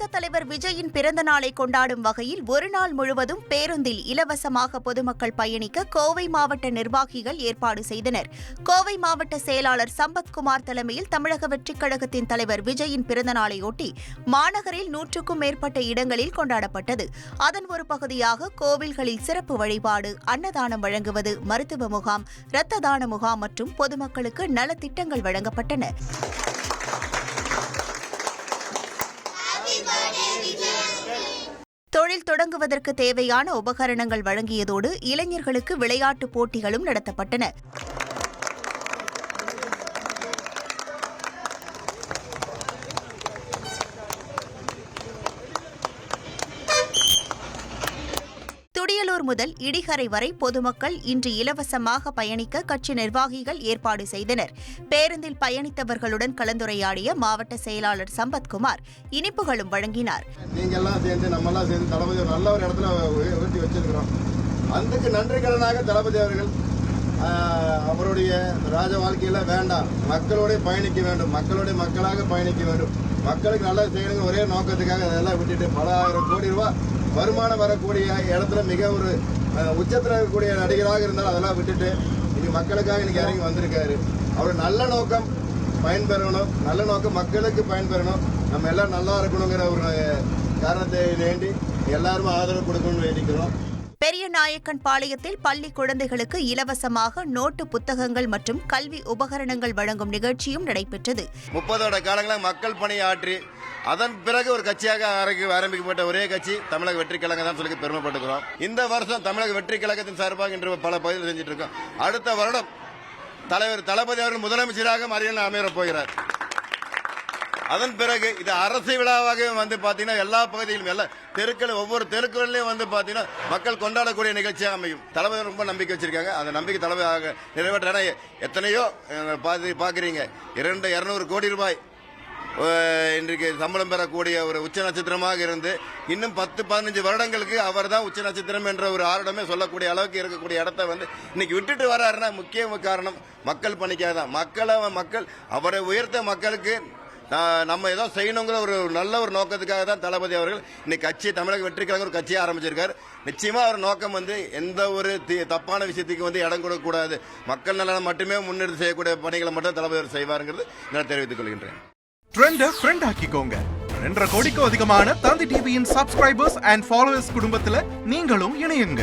தாவேக தலைவர் விஜயின் பிறந்த நாளை கொண்டாடும் வகையில் ஒரு நாள் முழுவதும் பேருந்தில் இலவசமாக பொதுமக்கள் பயணிக்க கோவை மாவட்ட நிர்வாகிகள் ஏற்பாடு செய்தனர். கோவை மாவட்ட செயலாளர் சம்பத்குமார் தலைமையில் தமிழக வெற்றிக் கழகத்தின் தலைவர் விஜயின் பிறந்த நாளையொட்டி மாநகரில் நூற்றுக்கும் மேற்பட்ட இடங்களில் கொண்டாடப்பட்டது. அதன் ஒரு பகுதியாக கோவில்களில் சிறப்பு வழிபாடு அன்னதானம் வழங்குவது மருத்துவ முகாம் இரத்த தான முகாம் மற்றும் பொதுமக்களுக்கு நலத்திட்டங்கள் வழங்கப்பட்டன. தொழில் தொடங்குவதற்கு தேவையான உபகரணங்கள் வழங்கியதோடு இளைஞர்களுக்கு விளையாட்டுப் போட்டிகளும் நடத்தப்பட்டன. குடியலூர் முதல் இடிகரை வரை பொதுமக்கள் இன்று இலவசமாக பயணிக்க கட்சி நிர்வாகிகள் ஏற்பாடு செய்தனர். பேருந்தில் பயணித்தவர்களுடன் கலந்துரையாடிய மாவட்ட செயலாளர் சம்பத்குமார் இனிப்புகளும் வழங்கினார். நல்ல ஒரு இடத்துல அதுக்கு நன்றி கடனாக தளபதி அவர்கள் அவருடைய ராஜ வாழ்க்கையில வேண்டாம். மக்களோட பயணிக்க வேண்டும். மக்களோட மக்களாக பயணிக்க வேண்டும். மக்களுக்கு நல்லா செய்யணுங்க ஒரே நோக்கத்துக்காக அதெல்லாம் விட்டுட்டு பல ஆயிரம் கோடி ரூபாய் வருமானம் வரக்கூடிய இடத்துல மிக ஒரு உச்சத்தில் இருக்கக்கூடிய நடிகராக இருந்தாலும் அதெல்லாம் விட்டுட்டு இன்னைக்கு மக்களுக்காக இன்னைக்கு இறங்கி வந்திருக்காரு. அவர் நல்ல நோக்கம் பயன்பெறணும். நல்ல நோக்கம் மக்களுக்கு பயன்பெறணும். நம்ம எல்லாம் நல்லா இருக்கணுங்கிற ஒரு காரணத்தை வேண்டி எல்லாருமே ஆதரவு கொடுக்கணும்னு வேண்டிக்கிறோம். பெரியநாயக்கன் பாளையத்தில் பள்ளி குழந்தைகளுக்கு இலவசமாக நோட்டு புத்தகங்கள் மற்றும் கல்வி உபகரணங்கள் வழங்கும் நிகழ்ச்சியும் நடைபெற்றது. முப்பதோட காலங்களில் மக்கள் பணியாற்றி அதன் பிறகு ஒரு கட்சியாக ஆரம்பிக்கப்பட்ட ஒரே கட்சி தமிழக வெற்றி கழகம் தான் சொல்லி பெருமைப்பட்டுக்கிறோம். இந்த வருஷம் தமிழக வெற்றி கழகத்தின் சார்பாக இன்று பல பகுதியில் செஞ்சுட்டு இருக்கோம். அடுத்த வருடம் தலைவர் தளபதி அவர்கள் முதலமைச்சராக மறியல் அமையப் போகிறார். அதன் பிறகு இது அரசு விழாவாக வந்து பாத்தீங்கன்னா எல்லா பகுதியிலும் எல்லா தெருக்கள் ஒவ்வொரு தெருக்களிலும் வந்து பாத்தீங்கன்னா மக்கள் கொண்டாடக்கூடிய நிகழ்ச்சியாக அமையும். தலைவர் ரொம்ப நம்பிக்கை வச்சிருக்காங்க. அந்த நம்பிக்கை தலைவராக நிறைவேற்ற எத்தனையோ பார்த்து பார்க்குறீங்க பாக்குறீங்க. இரண்டு இருநூறு கோடி ரூபாய் இன்றைக்கு சம்பளம் பெறக்கூடிய ஒரு உச்ச நட்சத்திரமாக இருந்து இன்னும் பத்து பதினஞ்சு வருடங்களுக்கு அவர் தான் உச்ச நட்சத்திரம் என்ற ஒரு ஆருடமே சொல்லக்கூடிய அளவுக்கு இருக்கக்கூடிய இடத்த வந்து இன்னைக்கு விட்டுட்டு வராருன்னா முக்கிய காரணம் மக்கள் பணிக்காக தான் மக்களை மக்கள் அவரை உயர்த்த மக்களுக்கு நம்ம ஏதோ செய்யணுங்கிற ஒரு நல்ல ஒரு நோக்கத்துக்காக தான் தளபதி அவர்கள் இன்னைக்கு கட்சி தமிழக வெற்றி ஒரு கட்சியை ஆரம்பிச்சிருக்காரு. நிச்சயமா அவர் நோக்கம் வந்து எந்த ஒரு தி- தப்பான விஷயத்துக்கு வந்து இடம் கொடுக்கக்கூடாது. மக்கள் நலனை மட்டுமே முன்னெடுத்து செய்யக்கூடிய பணிகளை மட்டும் தளபதி அவர் செய்வாருங்கிறது நான் தெரிவித்துக் கொள்கின்றேன். ஃப்ரெண்ட் ஆக்கிக்கோங்க. ரெண்டரை கோடிக்கும் அதிகமான தந்தி டிவியின் சப்ஸ்கிரைபர்ஸ் அண்ட் ஃபாலோவர்ஸ் குடும்பத்தில் நீங்களும் இணையுங்க.